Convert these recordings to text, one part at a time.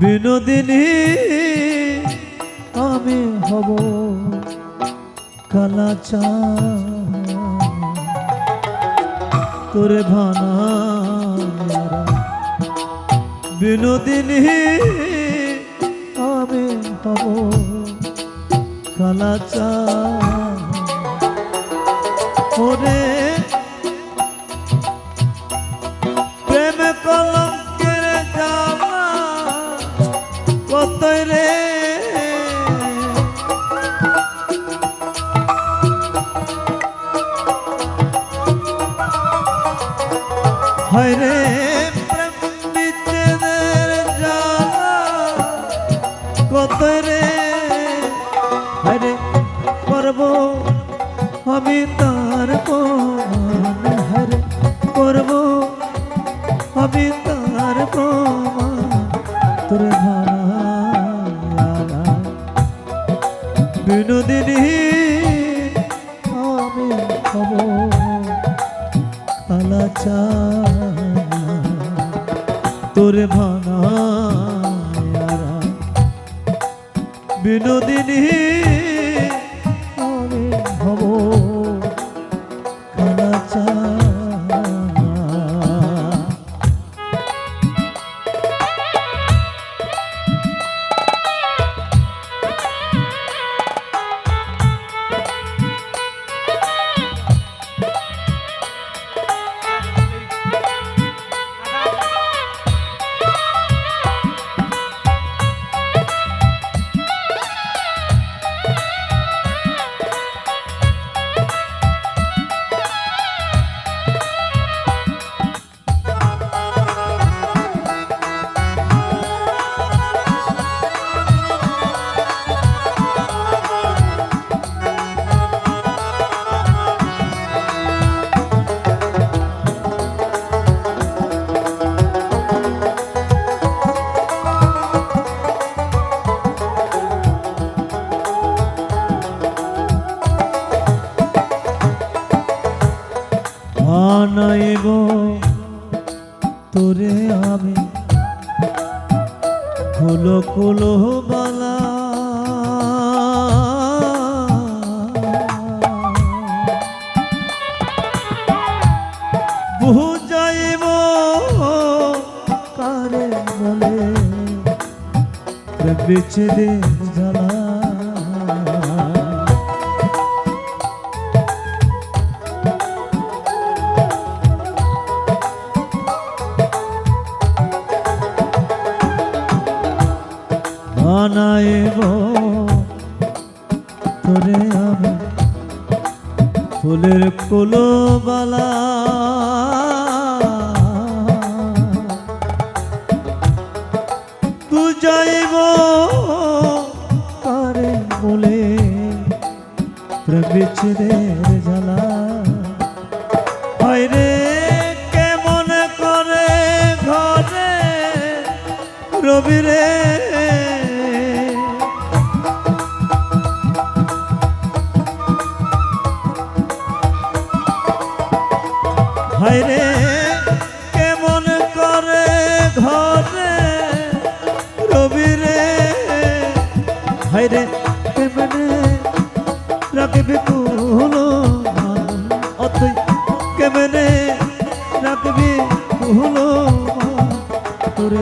বিনোদিনী আমি হব কালাচা তোরে ভানা বিনোদিনী আমি হব কালাচা ওরে রে। হয় রে। হব কালাচা তোরে ভাঙা বিনোদিনী বিচ্ছেদের জ্বালা বানাইব তোরে আমি ফুলের কুলো বালা বুঝাইব কারে বলে বিচ্ছেদের জ্বালা। হয় রে কেমন করে ঘরে রবি রে? হায় রে কেমনে রাখবি কুলো অতই কেমনে রাখবি কুলো তোরে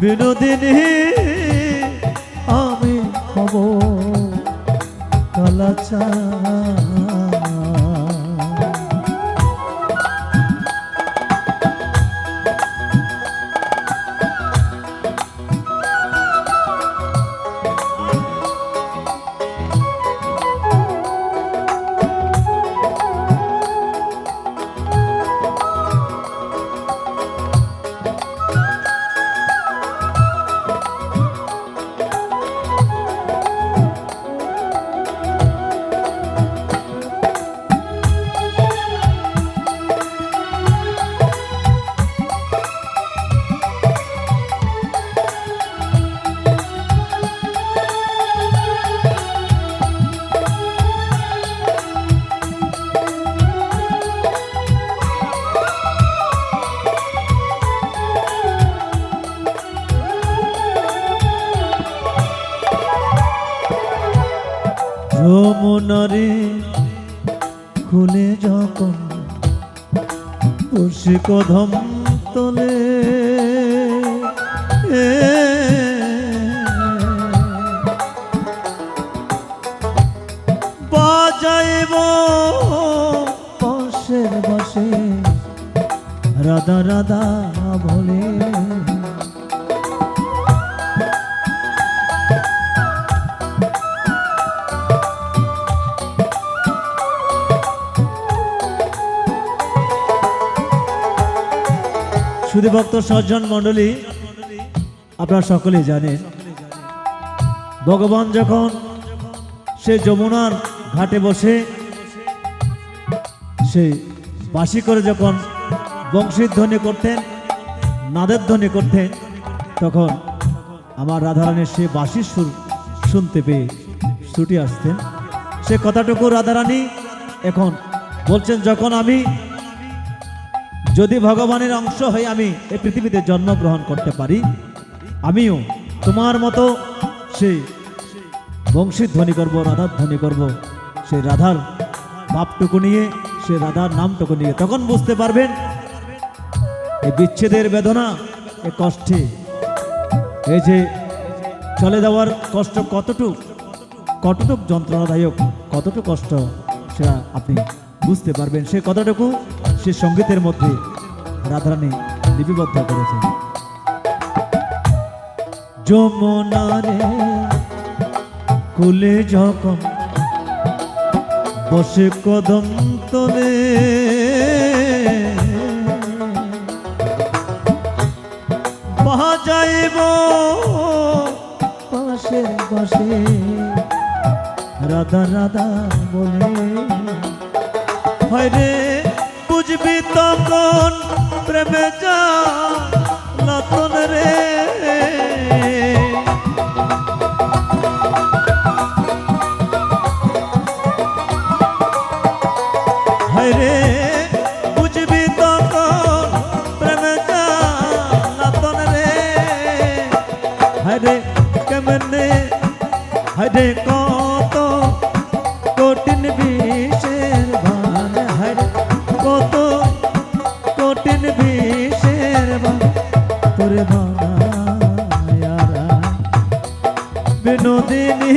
বিনোদিনী কালাচা যমুনারে খুলে যখন বসে কদম তলে রাধা রাধা শুধু ভক্ত সজ্জন মণ্ডলী, আপনারা সকলেই জানেন, ভগবান যখন সে যমুনার ঘাটে বসে, সে বাসি করে যখন বংশীর ধ্বনি করতেন, নাদের ধ্বনি করতেন, তখন আমার রাধারানীর সে বাঁশির সুর শুনতে পেয়ে ছুটি আসতেন। সে কথাটুকু রাধারানী এখন বলছেন, যখন আমি যদি ভগবানের অংশ হয়ে আমি এই পৃথিবীতে জন্মগ্রহণ করতে পারি, আমিও তোমার মতো সেই বংশীর ধ্বনি করব রাধার ধ্বনি করব, সেই রাধার ভাবটুকু নিয়ে সে রাধার নামটুকু নিয়ে। তখন বুঝতে পারবেন, এই বিচ্ছেদের বেদনা এ কষ্টে, এই যে চলে যাওয়ার কষ্ট কতটুক কতটুক যন্ত্রণাদায়ক, কতটুক কষ্ট, সেটা আপনি বুঝতে পারবেন। সে কতটুকু সে সঙ্গীতের মধ্যে রাধারানী লিপিবদ্ধ করেছে যমুনারে কুলে যখন বসে কদম তলে, বাজাইব পাশে বসে রাধা রাধা বলে হয়রে বুঝবি তখন প্রেমে যা নতন রে হয়রে বুঝবি তখন প্রেমে যা নতন রে হরে কেমনে হরে কত তোরে ভানায়ারা বিনোদিনী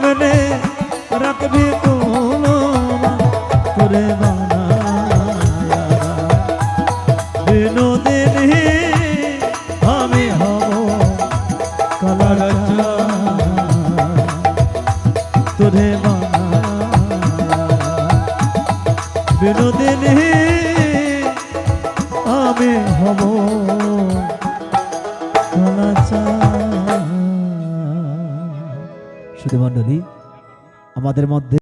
কেমনে রাখবি কোনো করে বিনোদিনী আমি হব কালাচা তোরে শুধু মণ্ডলী আমাদের মধ্যে